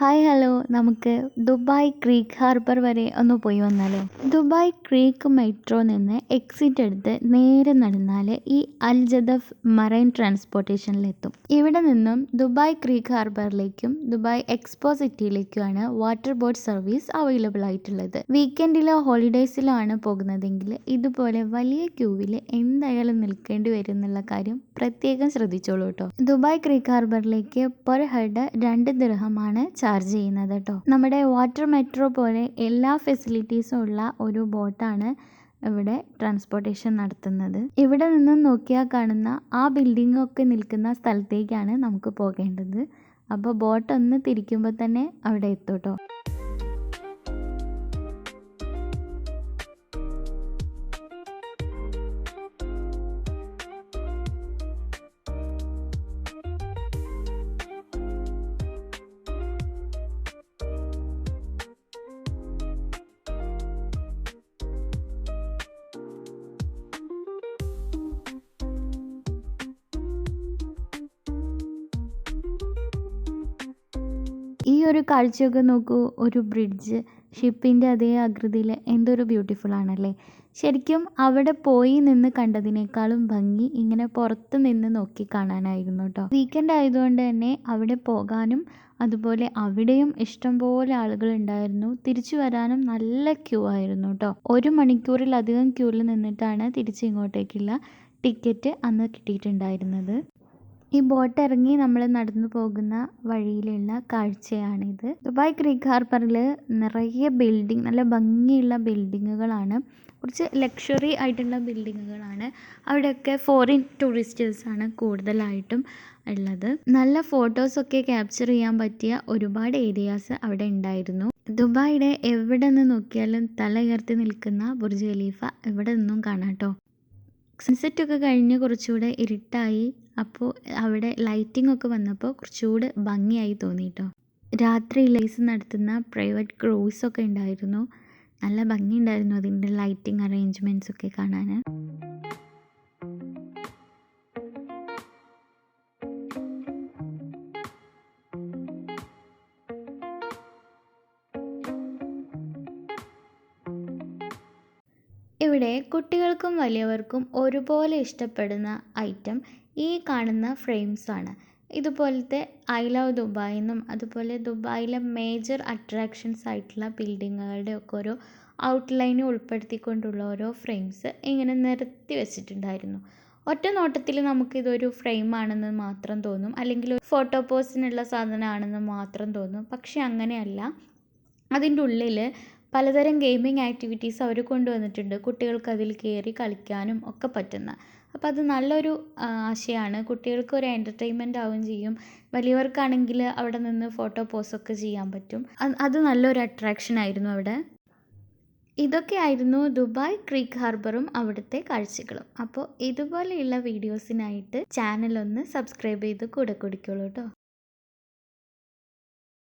Hi hello. നമുക്ക് Dubai Creek Harbour വരെ ഒന്ന് പോയി വന്നാലോ? ദുബായ് ക്രീക്ക് മെട്രോ നിന്ന് എക്സിറ്റ് എടുത്ത് നേരെ നടന്നാൽ ഈ അൽ ജദഫ് മറൈൻ ട്രാൻസ്പോർട്ടേഷനിലെത്തും. ഇവിടെ നിന്നും ദുബായ് ക്രീക്ക് ഹാർബറിലേക്കും ദുബായ് എക്സ്പോ സിറ്റിയിലേക്കുമാണ് വാട്ടർ ബോട്ട് സർവീസ് അവൈലബിൾ ആയിട്ടുള്ളത്. വീക്കെൻഡിലോ ഹോളിഡേയ്സിലോ ആണ് പോകുന്നതെങ്കിൽ ഇതുപോലെ വലിയ ക്യൂവിൽ എന്തായാലും നിൽക്കേണ്ടി വരും എന്നുള്ള കാര്യം പ്രത്യേകം ശ്രദ്ധിച്ചോളൂ കേട്ടോ. ദുബായ് ക്രീക്ക് ഹാർബറിലേക്ക് പെർ ഹെഡ് രണ്ട് ദിർഹമാണ് ചാർജ് ചെയ്യുന്നത് കേട്ടോ. നമ്മുടെ വാട്ടർ മെട്രോ പോലെ എല്ലാ ഫെസിലിറ്റീസും ഉള്ള ഒരു ബോട്ടാണ് ഇവിടെ ട്രാൻസ്പോർട്ടേഷൻ നടത്തുന്നത്. ഇവിടെ നിന്നും നോക്കിയാൽ കാണുന്ന ആ ബിൽഡിംഗ് ഒക്കെ നിൽക്കുന്ന സ്ഥലത്തേക്കാണ് നമുക്ക് പോകേണ്ടത്. അപ്പോൾ ബോട്ട് ഒന്ന് തിരിക്കുമ്പോൾ തന്നെ അവിടെ എത്തും കേട്ടോ. ഈ ഒരു കാഴ്ചയൊക്കെ നോക്കൂ ഒരു ബ്രിഡ്ജ് ഷിപ്പിന്റെ അതേ ആകൃതിയിൽ എന്തൊരു ബ്യൂട്ടിഫുൾ ആണല്ലേ? ശരിക്കും അവിടെ പോയി നിന്ന് കണ്ടതിനേക്കാളും ഭംഗി ഇങ്ങനെ പുറത്ത് നിന്ന് നോക്കി കാണാനായിരുന്നു കേട്ടോ വീക്കെൻഡ് ആയതുകൊണ്ട് തന്നെ അവിടെ പോകാനും അതുപോലെ അവിടെയും ഇഷ്ടംപോലെ ആളുകൾ ഉണ്ടായിരുന്നു. തിരിച്ചു വരാനും നല്ല ക്യൂ ആയിരുന്നു കേട്ടോ ഒരു മണിക്കൂറിലധികം ക്യൂവിൽ നിന്നിട്ടാണ് തിരിച്ച് ഇങ്ങോട്ടേക്കുള്ള ടിക്കറ്റ് അന്ന് കിട്ടിയിട്ടുണ്ടായിരുന്നത്. ഈ ബോട്ട് ഇറങ്ങി നമ്മൾ നടന്നു പോകുന്ന വഴിയിലുള്ള കാഴ്ചയാണിത്. ദുബായ് ക്രീക്ക് ഹാർബറിൽ നിറയെ ബിൽഡിംഗ് നല്ല ഭംഗിയുള്ള ബിൽഡിങ്ങുകളാണ്. കുറച്ച് ലക്ഷറി ആയിട്ടുള്ള ബിൽഡിങ്ങുകളാണ്. അവിടെയൊക്കെ ഫോറിൻ ടൂറിസ്റ്റേഴ്സാണ് കൂടുതലായിട്ടും ഉള്ളത്. നല്ല ഫോട്ടോസൊക്കെ ക്യാപ്ചർ ചെയ്യാൻ പറ്റിയ ഒരുപാട് ഏരിയാസ് അവിടെ ഉണ്ടായിരുന്നു. ദുബായിയുടെ എവിടെ നിന്ന് നോക്കിയാലും തല ഉയർത്തി നിൽക്കുന്ന ബുർജ് ഖലീഫ എവിടെ നിന്നും കാണാം കേട്ടോ സൺസെറ്റ് ഒക്കെ കഴിഞ്ഞ് കുറച്ചുകൂടെ ഇരുട്ടായി. അപ്പോൾ അവിടെ ലൈറ്റിംഗ് ഒക്കെ വന്നപ്പോൾ കുറച്ചുകൂടെ ഭംഗിയായി തോന്നി കേട്ടോ രാത്രി ലൈസ് നടത്തുന്ന പ്രൈവറ്റ് ക്രൂസ് ഒക്കെ ഉണ്ടായിരുന്നു. നല്ല ഭംഗിയുണ്ടായിരുന്നു അതിന്റെ ലൈറ്റിംഗ് അറേഞ്ച്മെന്റ്സ് ഒക്കെ കാണാൻ ഇവിടെ കുട്ടികൾക്കും വലിയവർക്കും ഒരുപോലെ ഇഷ്ടപ്പെടുന്ന ഐറ്റം ഈ കാണുന്ന ഫ്രെയിംസാണ് ഇതുപോലത്തെ ഐ ലവ് ദുബായ് എന്നും അതുപോലെ ദുബായിലെ മേജർ അട്രാക്ഷൻസ് ആയിട്ടുള്ള ബിൽഡിങ്ങുകളുടെ ഒക്കെ ഓരോ ഔട്ട്ലൈൻ ഉൾപ്പെടുത്തിക്കൊണ്ടുള്ള ഓരോ ഫ്രെയിംസ് ഇങ്ങനെ നിരത്തി വെച്ചിട്ടുണ്ടായിരുന്നു. ഒറ്റ നോട്ടത്തിൽ നമുക്കിതൊരു ഫ്രെയിം ആണെന്ന് മാത്രം തോന്നും. അല്ലെങ്കിൽ ഒരു ഫോട്ടോ പോസിനുള്ള സാധനമാണെന്ന് മാത്രം തോന്നും. പക്ഷെ അങ്ങനെയല്ല. അതിന്റെ ഉള്ളിൽ പലതരം ഗെയിമിംഗ് ആക്ടിവിറ്റീസ് അവർ കൊണ്ടുവന്നിട്ടുണ്ട്. കുട്ടികൾക്ക് അതിൽ കയറി കളിക്കാനും ഒക്കെ പറ്റുന്ന. അപ്പോൾ അത് നല്ലൊരു ആശയമാണ് കുട്ടികൾക്ക് ഒരു എന്റർടൈൻമെന്റ് ആവുകയും ചെയ്യും. വലിയവർക്കാണെങ്കിൽ അവിടെ നിന്ന് ഫോട്ടോ പോസൊക്കെ ചെയ്യാൻ പറ്റും. അത് നല്ലൊരു അട്രാക്ഷൻ ആയിരുന്നു അവിടെ. ഇതൊക്കെ ആയിരുന്നു ദുബായ് ക്രീക്ക് ഹാർബറും അവിടുത്തെ കാഴ്ചകളും. അപ്പോൾ ഇതുപോലെയുള്ള വീഡിയോസിനായിട്ട് ചാനൽ ഒന്ന് സബ്സ്ക്രൈബ് ചെയ്ത് കൂടെ കുടിക്കോളൂ കേട്ടോ